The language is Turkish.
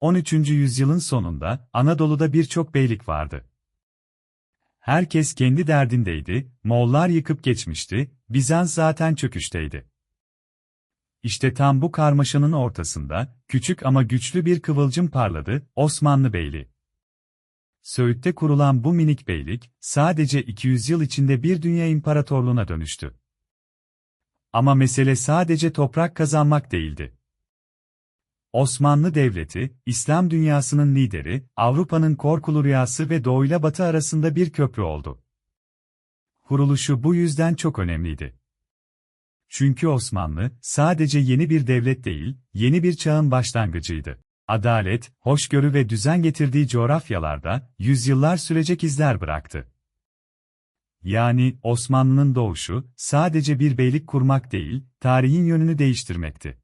13. yüzyılın sonunda Anadolu'da birçok beylik vardı. Herkes kendi derdindeydi, Moğollar yıkıp geçmişti, Bizans zaten çöküşteydi. İşte tam bu karmaşanın ortasında, küçük ama güçlü bir kıvılcım parladı, Osmanlı Beyliği. Söğüt'te kurulan bu minik beylik, sadece 200 yıl içinde bir dünya imparatorluğuna dönüştü. Ama mesele sadece toprak kazanmak değildi. Osmanlı Devleti, İslam dünyasının lideri, Avrupa'nın korkulu rüyası ve doğuyla batı arasında bir köprü oldu. Kuruluşu bu yüzden çok önemliydi. Çünkü Osmanlı, sadece yeni bir devlet değil, yeni bir çağın başlangıcıydı. Adalet, hoşgörü ve düzen getirdiği coğrafyalarda, yüzyıllar sürecek izler bıraktı. Yani, Osmanlı'nın doğuşu, sadece bir beylik kurmak değil, tarihin yönünü değiştirmekti.